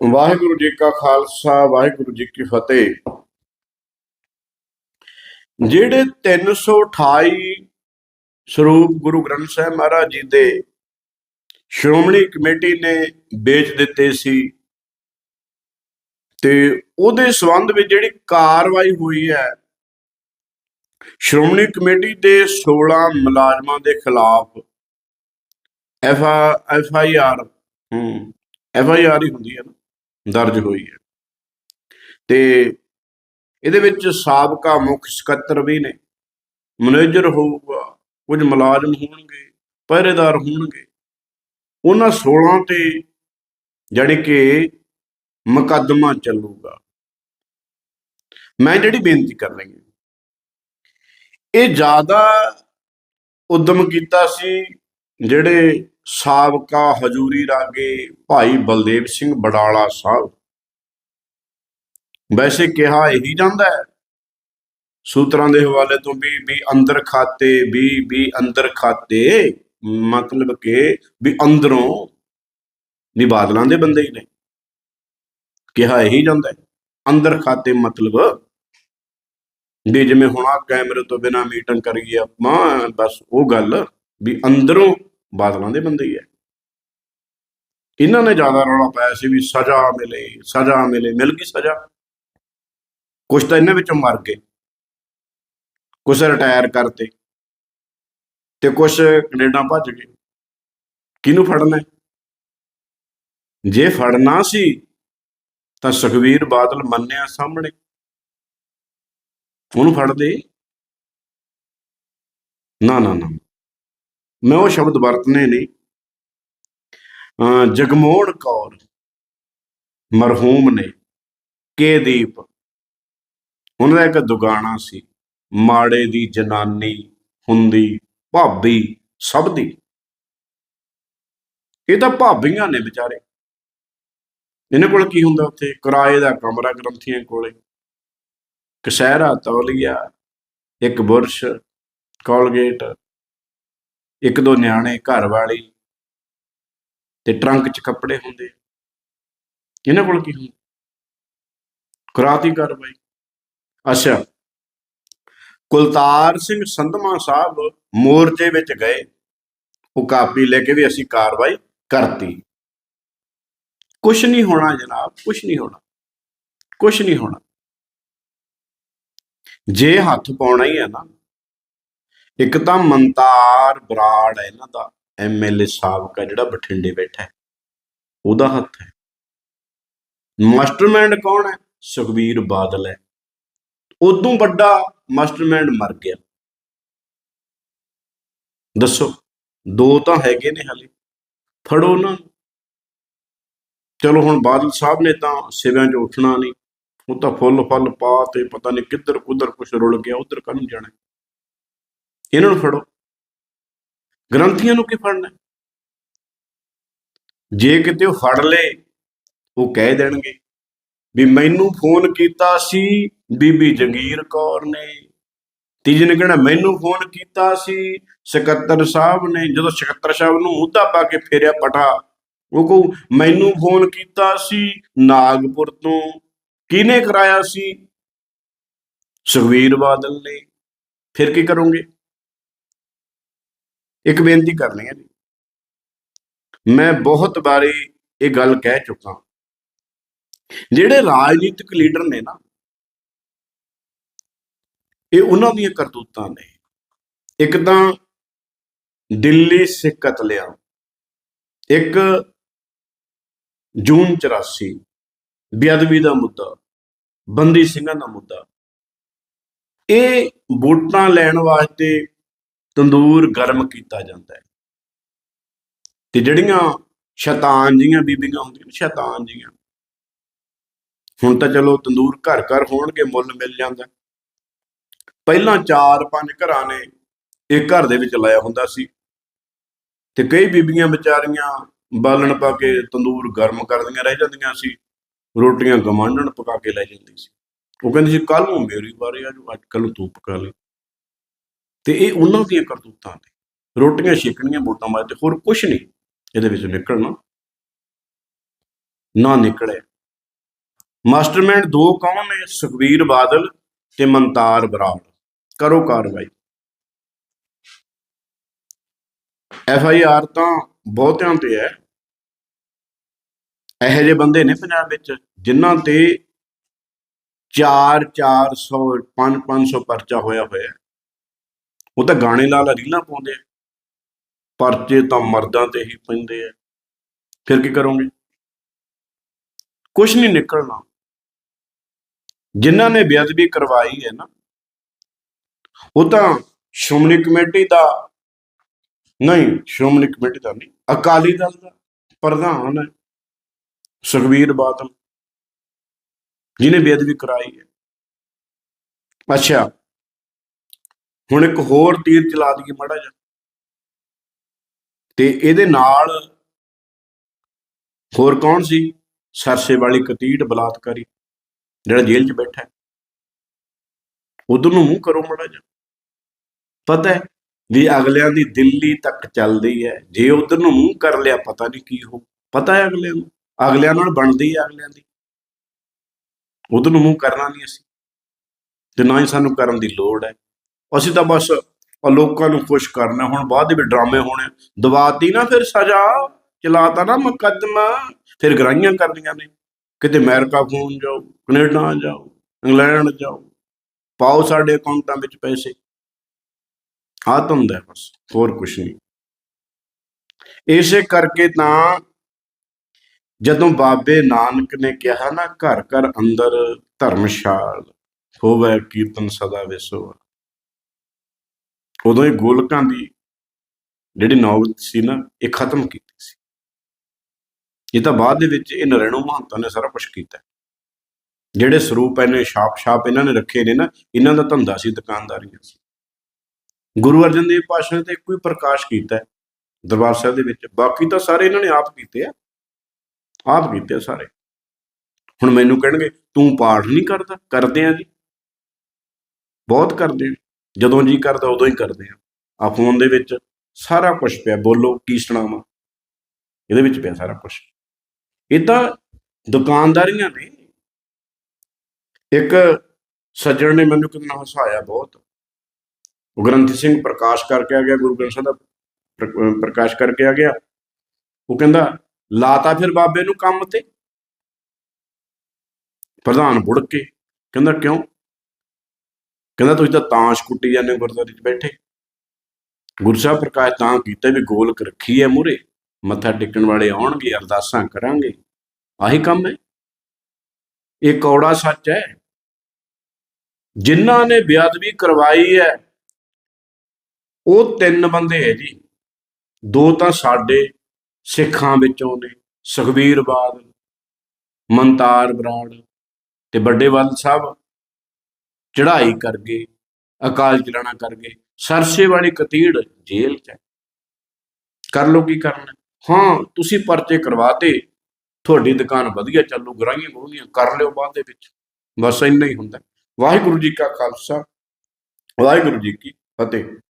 ਵਾਹਿਗੁਰੂ ਜੀ ਕਾ ਖਾਲਸਾ, ਵਾਹਿਗੁਰੂ ਜੀ ਕੀ ਫਤਿਹ। ਜਿਹੜੇ 328 ਸਰੂਪ ਗੁਰੂ ਗ੍ਰੰਥ ਸਾਹਿਬ ਮਹਾਰਾਜ ਜੀ ਦੇ ਸ਼੍ਰੋਮਣੀ ਕਮੇਟੀ ਨੇ ਵੇਚ ਦਿੱਤੇ ਸੀ ਤੇ ਉਹਦੇ ਸੰਬੰਧ ਵਿੱਚ ਜਿਹੜੀ ਕਾਰਵਾਈ ਹੋਈ ਹੈ, ਸ਼੍ਰੋਮਣੀ ਕਮੇਟੀ ਦੇ 16 ਮੁਲਾਜ਼ਮਾਂ ਦੇ ਖਿਲਾਫ ਐਫ ਐਫ ਆਈ ਆਰ, ਹੂੰ, ਐਫ ਆਈ ਆਰ ਹੀ ਹੁੰਦੀ ਹੈ ਨਾ। ਦਰਜ ਹੋਈ ਹੈ। ਤੇ ਇਹਦੇ ਵਿੱਚ ਸਾਬਕਾ ਮੁੱਖ ਸਕੱਤਰ ਵੀ ਨੇ। ਮੈਨੇਜਰ ਹੋਊਗਾ, ਕੁਝ ਮੁਲਾਜ਼ਮ ਹੋਣਗੇ, ਪਹਿਰੇਦਾਰ ਹੋਣਗੇ। ਉਹਨਾਂ 16 ਤੇ ਜਾਣੀ ਕਿ ਮੁਕੱਦਮਾ ਚੱਲੂਗਾ। ਮੈਂ ਜਿਹੜੀ ਬੇਨਤੀ ਕਰ ਰਹੀ ਹਾਂ, ਇਹ ਜ਼ਿਆਦਾ ਉਦਮ ਕੀਤਾ ਸੀ ਜਿਹੜੇ ਸਾਬਕਾ ਹਜੂਰੀ ਰਾਗੇ ਭਾਈ ਬਲਦੇਵ ਸਿੰਘ ਬਡਾਲਾ ਸਾਹਿਬ। ਵੈਸੇ ਕਿਹਾ ਇਹੀ ਜਾਂਦਾ ਹੈ, ਸੂਤਰਾਂ ਦੇ ਹਵਾਲੇ ਤੋਂ ਵੀ ਵੀ ਅੰਦਰ ਖਾਤੇ, ਵੀ ਵੀ ਅੰਦਰ ਖਾਤੇ, ਮਤਲਬ ਕਿ ਵੀ ਅੰਦਰੋਂ ਵੀ ਬਾਦਲਾਂ ਦੇ ਬੰਦੇ ਹੀ ਨੇ। ਕਿਹਾ ਇਹੀ ਜਾਂਦਾ ਅੰਦਰ ਖਾਤੇ ਮਤਲਬ ਵੀ ਜਿਵੇਂ ਹੁਣ ਆ ਕੈਮਰੇ ਤੋਂ ਬਿਨਾ ਮੀਟਿੰਗ ਕਰੀਏ ਆਪਾਂ, ਬਸ ਉਹ ਗੱਲ ਵੀ ਅੰਦਰੋਂ ਬਾਦਲਾਂ ਦੇ ਬੰਦੇ ਹੀ ਹੈ। ਇਹਨਾਂ ਨੇ ਜ਼ਿਆਦਾ ਰੌਲਾ ਪਾਇਆ ਸੀ ਵੀ ਸਜ਼ਾ ਮਿਲੇ ਸਜ਼ਾ ਮਿਲੇ, ਮਿਲ ਗਈ ਸਜ਼ਾ। ਕੁਝ ਤਾਂ ਇਹਨਾਂ ਵਿੱਚੋਂ ਮਰ ਗਏ। ਕੁਝ ਰਿਟਾਇਰ ਕਰਤੇ। ਤੇ ਕੁਝ ਕੈਨੇਡਾ ਭੱਜ ਗਏ। ਕਿਹਨੂੰ ਫੜਨਾ ਜੇ ਫੜਨਾ ਸੀ, ਤਾਂ ਸੁਖਵੀਰ ਬਾਦਲ ਮੰਨਿਆ ਸਾਹਮਣੇ। ਉਹਨੂੰ ਫੜਦੇ? ਨਾ ਨਾ ਨਾ। ਮੈਂ ਉਹ ਸ਼ਬਦ ਵਰਤਨੇ ਨੇ ਅਹ ਜਗਮੋਹਨ ਕੌਰ, ਮਰਹੂਮ ਨੇ, ਕੇ ਦੀਪ। ਉਹਨਾਂ ਦਾ ਇੱਕ ਦੁਗਾਣਾ ਸੀ, ਮਾੜੇ ਦੀ ਜਨਾਨੀ, ਹੁੰਦੀ, ਭਾਬੀ, ਸਭ ਦੀ। ਇਹ ਤਾਂ ਭਾਬੀਆਂ ਨੇ ਵਿਚਾਰੇ। ਇਹਨਾਂ ਕੋਲ ਕੀ ਹੁੰਦਾ ਉੱਥੇ? ਕਿਰਾਏ ਦਾ ਕਮਰਾ ਗ੍ਰੰਥੀਆਂ ਕੋਲੇ। ਕਸ਼ਹਿਰਾ ਤੌਲੀਆ, ਇੱਕ ਬੁਰਸ਼, ਕੋਲਗੇਟ। ਇੱਕ ਦੋ ਨਿਆਣੇ ਘਰ ਵਾਲੀ ਤੇ ਟਰੰਕ 'ਚ ਕੱਪੜੇ ਹੁੰਦੇ। ਇਹਨਾਂ ਕੋਲ ਕੀ ਹੁੰਦਾ? ਕਰਾਤੀ ਕਾਰਵਾਈ। ਅੱਛਾ। ਕੁਲਤਾਰ ਸਿੰਘ ਸੰਧਮਾ ਸਾਹਿਬ ਮੋਰਚੇ ਵਿੱਚ ਗਏ। ਉਹ ਕਾਪੀ ਲੈ ਕੇ ਵੀ ਅਸੀਂ ਕਾਰਵਾਈ ਕਰਤੀ। ਕੁਛ ਨਹੀਂ ਹੋਣਾ ਜਨਾਬ, ਕੁਛ ਨਹੀਂ ਹੋਣਾ। ਕੁਛ ਨਹੀਂ ਹੋਣਾ। ਜੇ ਹੱਥ ਪਾਉਣਾ ਹੀ ਹੈ ਨਾ ਇੱਕ ਤਾਂ ਮੰਤਾਰ ਬਰਾੜ ਹੈ ਇਹਨਾਂ ਦਾ ਐਮਐਲਏ ਸਾਬਕਾ ਜਿਹੜਾ ਬਠਿੰਡੇ ਬੈਠਾ ਹੈ। ਉਹਦਾ ਹੱਥ ਹੈ। ਮਾਸਟਰਮਾਈਂਡ ਕੌਣ ਹੈ? ਸੁਖਬੀਰ ਬਾਦਲ ਹੈ। ਉਦੋਂ ਵੱਡਾ ਮਾਸਟਰਮਾਈਂਡ ਮਰ ਗਿਆ। ਦੱਸੋ, ਦੋ ਤਾਂ ਹੈਗੇ ਨੇ ਹਲੇ। ਫੜੋ ਉਹਨਾਂ ਨੂੰ। ਚਲੋ ਹੁਣ ਬਾਦਲ ਸਾਹਿਬ ਨੇ ਤਾਂ ਸਿਵਿਆਂ 'ਚ ਉੱਠਣਾ ਨਹੀਂ। ਉਹ ਤਾਂ ਫੁੱਲ ਫੁੱਲ ਪਾ ਤੇ ਪਤਾ ਨਹੀਂ ਕਿੱਧਰ ਕੁੱਧਰ ਕੁਛ ਰੁਲ ਗਿਆ, ਉਧਰ ਕਾਹਨੂੰ ਜਾਣਾ? ਇਹਨਾਂ ਨੂੰ ਫੜੋ। ਗ੍ਰੰਥੀਆਂ ਨੂੰ ਕੀ ਫੜਨਾ? ਜੇ ਕਿਤੇ ਉਹ ਫੜ ਲੇ ਉਹ ਕਹਿ ਦੇਣਗੇ ਵੀ ਮੈਨੂੰ ਫੋਨ ਕੀਤਾ ਸੀ ਬੀਬੀ ਜੰਗੀਰ ਕੌਰ ਨੇ। ਤੀਜੇ ਨੇ ਕਹਿਣਾ ਮੈਨੂੰ ਫੋਨ ਕੀਤਾ ਸੀ ਸਕੱਤਰ ਸਾਹਿਬ ਨੇ। ਜਦੋਂ ਸਕੱਤਰ ਸਾਹਿਬ ਨੂੰ ਮੁੱਦਾ ਪਾ ਕੇ ਫੇਰਿਆ ਪਟਾ ਉਹ ਕਹੂ ਮੈਨੂੰ ਫੋਨ ਕੀਤਾ ਸੀ ਨਾਗਪੁਰ ਤੋਂ। ਕਿਹਨੇ ਕਰਾਇਆ ਸੀ? ਸੁਖਵੀਰ ਬਾਦਲ ਨੇ। ਫਿਰ ਕੀ ਕਰੋਗੇ? ਇੱਕ ਬੇਨਤੀ ਕਰਨੀ ਹੈ ਜੀ। ਮੈਂ ਬਹੁਤ ਵਾਰੀ ਇਹ ਗੱਲ ਕਹਿ ਚੁੱਕਾ ਜਿਹੜੇ ਰਾਜਨੀਤਿਕ ਲੀਡਰ ਨੇ ਨਾ, ਇਹ ਉਹਨਾਂ ਦੀਆਂ ਕਰਤੂਤਾਂ ਨੇ। ਇੱਕ ਤਾਂ ਦਿੱਲੀ ਸਿੱਖ ਕਤਲਿਆਂ ਇੱਕ ਜੂਨ 84 ਬੇਅਦਬੀ ਦਾ ਮੁੱਦਾ, ਬੰਦੀ ਸਿੰਘਾਂ ਦਾ ਮੁੱਦਾ। ਇਹ ਵੋਟਾਂ ਲੈਣ ਵਾਸਤੇ ਤੰਦੂਰ ਗਰਮ ਕੀਤਾ ਜਾਂਦਾ ਹੈ। ਤੇ ਜਿਹੜੀਆਂ ਸ਼ੈਤਾਨ ਜੀਆਂ ਬੀਬੀਆਂ ਹੁੰਦੀਆਂ ਨੇ, ਸ਼ੈਤਾਨ ਜੀਆਂ। ਹੁਣ ਤਾਂ ਚਲੋ ਤੰਦੂਰ ਘਰ ਘਰ ਹੋਣਗੇ, ਮੁੱਲ ਮਿਲ ਜਾਂਦਾ ਪਹਿਲਾਂ 4-5 ਘਰਾਂ ਨੇ ਇੱਕ ਘਰ ਦੇ ਵਿੱਚ ਲਾਇਆ ਹੁੰਦਾ ਸੀ। ਤੇ ਕਈ ਬੀਬੀਆਂ ਵਿਚਾਰੀਆਂ ਬਾਲਣ ਪਾ ਕੇ ਤੰਦੂਰ ਗਰਮ ਕਰਦੀਆਂ ਰਹਿ ਜਾਂਦੀਆਂ ਸੀ। ਰੋਟੀਆਂ ਗਮਾਂਡਣ ਪਕਾ ਕੇ ਲੈ ਜਾਂਦੀ ਸੀ। ਉਹ ਕਹਿੰਦੀ ਸੀ ਕੱਲ ਨੂੰ ਮੇਰੀ ਵਾਰੀ ਆ ਜੋ ਅੱਜ ਕੱਲ ਨੂੰ ਤੂੰ ਪਕਾ ਲੈ। ਤੇ ਇਹ ਉਹਨਾਂ ਦੀਆਂ ਕਰਤੂਤਾਂ ਨੇ। ਰੋਟੀਆਂ ਛੇਕਣੀਆਂ ਵੋਟਾਂ ਵਾਸਤੇ ਹੋਰ ਕੁਝ ਨਹੀਂ। ਇਹਦੇ ਵਿੱਚ ਨਿਕਲਣਾ। ਨਾ ਨਿਕਲੇ ਮਾਸਟਰਮਾਈਂਡ ਦੋ ਕੌਣ ਨੇ? ਸੁਖਬੀਰ ਬਾਦਲ ਤੇ ਮਨਤਾਰ ਬਰਾੜ। ਕਰੋ ਕਾਰਵਾਈ। ਐਫ ਆਈ ਆਰ ਤਾਂ ਬਹੁਤਿਆਂ ਤੇ ਹੈ। ਇਹੋ ਜਿਹੇ ਬੰਦੇ ਨੇ ਪੰਜਾਬ ਵਿੱਚ ਜਿਨ੍ਹਾਂ ਤੇ 4 400 5 500 ਪਰਚਾ ਹੋਇਆ ਹੋਇਆ। ਹੈ। ਉਹ ਤਾਂ ਗਾਣੇ ਲਾ ਰੀਲਾਂ ਪਾਉਂਦੇ ਆ। ਪਰਚੇ ਤਾਂ ਮਰਦਾਂ ਤੇ ਹੀ ਪੈਂਦੇ ਆ। ਫਿਰ ਕੀ ਕਰੋਗੇ? ਕੁਝ ਨਹੀਂ ਨਿਕਲਣਾ। ਜਿਨ੍ਹਾਂ ਨੇ ਬੇਅਦਬੀ ਕਰਵਾਈ ਹੈ ਨਾ, ਉਹ ਤਾਂ ਸ਼੍ਰੋਮਣੀ ਕਮੇਟੀ ਦਾ, ਨਹੀਂ, ਸ਼੍ਰੋਮਣੀ ਕਮੇਟੀ ਦਾ ਨਹੀਂ, ਅਕਾਲੀ ਦਲ ਦਾ ਪ੍ਰਧਾਨ ਹੈ, ਸੁਖਬੀਰ ਬਾਦਲ। ਜਿਹਨੇ ਬੇਅਦਬੀ ਕਰਾਈ ਹੈ। ਅੱਛਾ ਹੁਣ ਇੱਕ ਹੋਰ ਤੀਰ ਚਲਾ ਦਈਏ ਮਾੜਾ ਜਿਹਾ। ਤੇ ਇਹਦੇ ਨਾਲ ਹੋਰ ਕੌਣ ਸੀ? ਸਰਸੇ ਵਾਲੀ ਕਤੀੜ ਬਲਾਤਕਾਰੀ, ਜਿਹੜਾ ਜੇਲ੍ਹ 'ਚ ਬੈਠਾ ਹੈ। ਉਧਰ ਨੂੰ ਮੂੰਹ ਕਰੋ ਮਾੜਾ ਜਿਹਾ। ਪਤਾ ਹੈ ਵੀ ਅਗਲਿਆਂ ਦੀ ਦਿੱਲੀ ਤੱਕ ਚੱਲਦੀ ਹੈ। ਜੇ ਉਧਰ ਨੂੰ ਮੂੰਹ ਕਰ ਲਿਆ, ਪਤਾ ਨਹੀਂ ਕੀ ਹੋ ਪਤਾ ਹੈ ਅਗਲਿਆਂ ਨੂੰ? ਅਗਲਿਆਂ ਨਾਲ ਬਣਦੀ ਹੈ ਅਗਲਿਆਂ ਦੀ। ਉਧਰ ਨੂੰ ਮੂੰਹ ਕਰਨਾ ਨਹੀਂ ਅਸੀਂ। ਤੇ ਨਾ ਹੀ ਸਾਨੂੰ ਕਰਨ ਦੀ ਲੋੜ ਹੈ। ਅਸੀਂ ਤਾਂ ਬਸ ਲੋਕਾਂ ਨੂੰ ਖੁਸ਼ ਕਰਨਾ, ਹੁਣ ਬਾਅਦ ਦੇ ਵਿੱਚ ਡਰਾਮੇ ਹੋਣੇ। ਦਵਾਤੀ ਨਾ ਫਿਰ ਸਜ਼ਾ, ਚਲਾਤਾ ਨਾ ਮੁਕੱਦਮਾ, ਫਿਰ ਗਰਾਈਆਂ ਕਰਨੀਆਂ ਨੇ। ਕਿਤੇ ਅਮਰੀਕਾ ਫੋਨ ਜਾਓ, ਕੈਨੇਡਾ ਜਾਓ, ਇੰਗਲੈਂਡ ਜਾਓ, ਪਾਓ ਸਾਡੇ ਅਕਾਊਂਟਾਂ ਵਿੱਚ ਪੈਸੇ। ਆਹ ਤਾਂ ਹੁੰਦਾ ਬਸ, ਹੋਰ ਕੁਝ ਨਹੀਂ। ਇਸੇ ਕਰਕੇ ਤਾਂ ਜਦੋਂ ਬਾਬੇ ਨਾਨਕ ਨੇ ਕਿਹਾ ਨਾ, ਘਰ ਘਰ ਅੰਦਰ ਧਰਮਸ਼ਾਲ ਹੋਵੇ, ਕੀਰਤਨ ਸਦਾ ਵਿਸੋ। ਉਦੋਂ ਇਹ ਗੋਲਕਾਂ ਦੀ ਜਿਹੜੀ ਨੌਬਤ ਸੀ ਨਾ, ਇਹ ਖਤਮ ਕੀਤੀ ਸੀ। ਇਹ ਤਾਂ ਬਾਅਦ ਦੇ ਵਿੱਚ ਇਹ ਨਰੈਣੋ ਮਹੰਤਾਂ ਨੇ ਸਾਰਾ ਕੁਝ ਕੀਤਾ। ਜਿਹੜੇ ਸਰੂਪ ਇਹਨੇ ਛਾਪ ਛਾਪ ਇਹਨਾਂ ਨੇ ਰੱਖੇ ਨੇ ਨਾ, ਇਹਨਾਂ ਦਾ ਧੰਦਾ ਸੀ, ਦੁਕਾਨਦਾਰੀਆਂ ਸੀ। ਗੁਰੂ ਅਰਜਨ ਦੇਵ ਪਾਤਸ਼ਾਹ ਨੇ ਤਾਂ ਇੱਕੋ ਹੀ ਪ੍ਰਕਾਸ਼ ਕੀਤਾ। ਦਰਬਾਰ ਸਾਹਿਬ ਦੇ ਵਿੱਚ। ਬਾਕੀ ਤਾਂ ਸਾਰੇ ਇਹਨਾਂ ਨੇ ਆਪ ਕੀਤੇ ਆ। ਆਪ ਕੀਤੇ ਆ ਸਾਰੇ। ਹੁਣ ਮੈਨੂੰ ਕਹਿਣਗੇ, ਤੂੰ ਪਾਠ ਨਹੀਂ ਕਰਦਾ? ਕਰਦੇ ਆ ਜੀ? ਬਹੁਤ ਕਰਦੇ ਆ। ਜਦੋਂ ਜੀ ਕਰਦਾ ਉਦੋਂ ਹੀ ਕਰਦੇ ਆ। ਆ ਫੋਨ ਦੇ ਵਿੱਚ ਸਾਰਾ ਕੁਝ ਪਿਆ, ਬੋਲੋ ਕੀ ਸੁਣਾਵਾਂ। ਇਹਦੇ ਵਿੱਚ ਪਿਆ ਸਾਰਾ ਕੁਝ ਇਹ ਤਾਂ ਦੁਕਾਨਦਾਰੀਆਂ ਨੇ, ਇੱਕ ਸੱਜਣ ਨੇ ਮੈਨੂੰ ਕਿੰਨਾ ਹਸਾਇਆ ਬਹੁਤ। ਉਹ ਗ੍ਰੰਥੀ ਸਿੰਘ ਪ੍ਰਕਾਸ਼ ਕਰਕੇ ਆ ਗਿਆ, ਗੁਰੂ ਗ੍ਰੰਥ ਸਾਹਿਬ ਦਾ ਪ੍ਰ- ਪ੍ਰਕਾਸ਼ ਕਰਕੇ ਆ ਗਿਆ। ਉਹ ਕਹਿੰਦਾ, ਲਾਤਾ ਫਿਰ ਬਾਬੇ ਨੂੰ ਕੰਮ ਤੇ? ਪ੍ਰਧਾਨ ਬੁੜ ਕੇ, ਕਹਿੰਦਾ, ਕਿਉਂ? ਕਹਿੰਦਾ ਤੁਸੀਂ ਤਾਂ ਤਾਸ਼ ਕੁੱਟੀ ਜਾਂਦੇ ਹੋ ਗੁਰਦੁਆਰੇ 'ਚ ਬੈਠੇ। ਗੁਰੂ ਸਾਹਿਬ ਪ੍ਰਕਾਸ਼ ਤਾਂ ਕੀਤਾ ਵੀ ਗੋਲਕ ਰੱਖੀ ਹੈ ਮੂਰੇ ਮੱਥਾ ਟੇਕਣ ਵਾਲੇ ਆਉਣਗੇ, ਅਰਦਾਸਾਂ ਕਰਾਂਗੇ। ਆਹੀ ਕੰਮ ਹੈ। ਇਹ ਕੌੜਾ ਸੱਚ ਹੈ। ਜਿਨ੍ਹਾਂ ਨੇ ਬੇਅਦਬੀ ਕਰਵਾਈ ਹੈ, ਉਹ ਤਿੰਨ ਬੰਦੇ ਹੈ ਜੀ। ਦੋ ਤਾਂ ਸਾਡੇ ਸਿੱਖਾਂ ਵਿੱਚੋਂ ਨੇ, ਸੁਖਬੀਰ ਬਾਦਲ ਮਨਤਾਰ ਬਰਾੜ ਤੇ ਵੱਡੇ ਵੱਲ ਸਾਹਿਬ। ਚੜ੍ਹਾਈ ਕਰ ਗਏ ਅਕਾਲ ਚਲਾਣਾ ਕਰ ਗਏ ਸਰਸੇ ਵਾਲੀ ਕਤੀੜ ਜੇਲ੍ਹ 'ਚ ਕਰ ਲੋ ਕੀ ਕਰਨਾ? ਹਾਂ ਤੁਸੀਂ ਪਰਚੇ ਕਰਵਾਤੇ ਤੁਹਾਡੀ ਦੁਕਾਨ ਵਧੀਆ ਚੱਲੂ ਗਰਾਈਆਂ ਹੋਣਗੀਆਂ ਕਰ ਲਿਓ ਬਾਅਦ ਦੇ ਵਿੱਚ। ਬਸ ਇੰਨਾ ਹੀ ਹੁੰਦਾ। ਵਾਹਿਗੁਰੂ ਜੀ ਕਾ ਖਾਲਸਾ ਵਾਹਿਗੁਰੂ ਜੀ ਕੀ ਫਤਿਹ।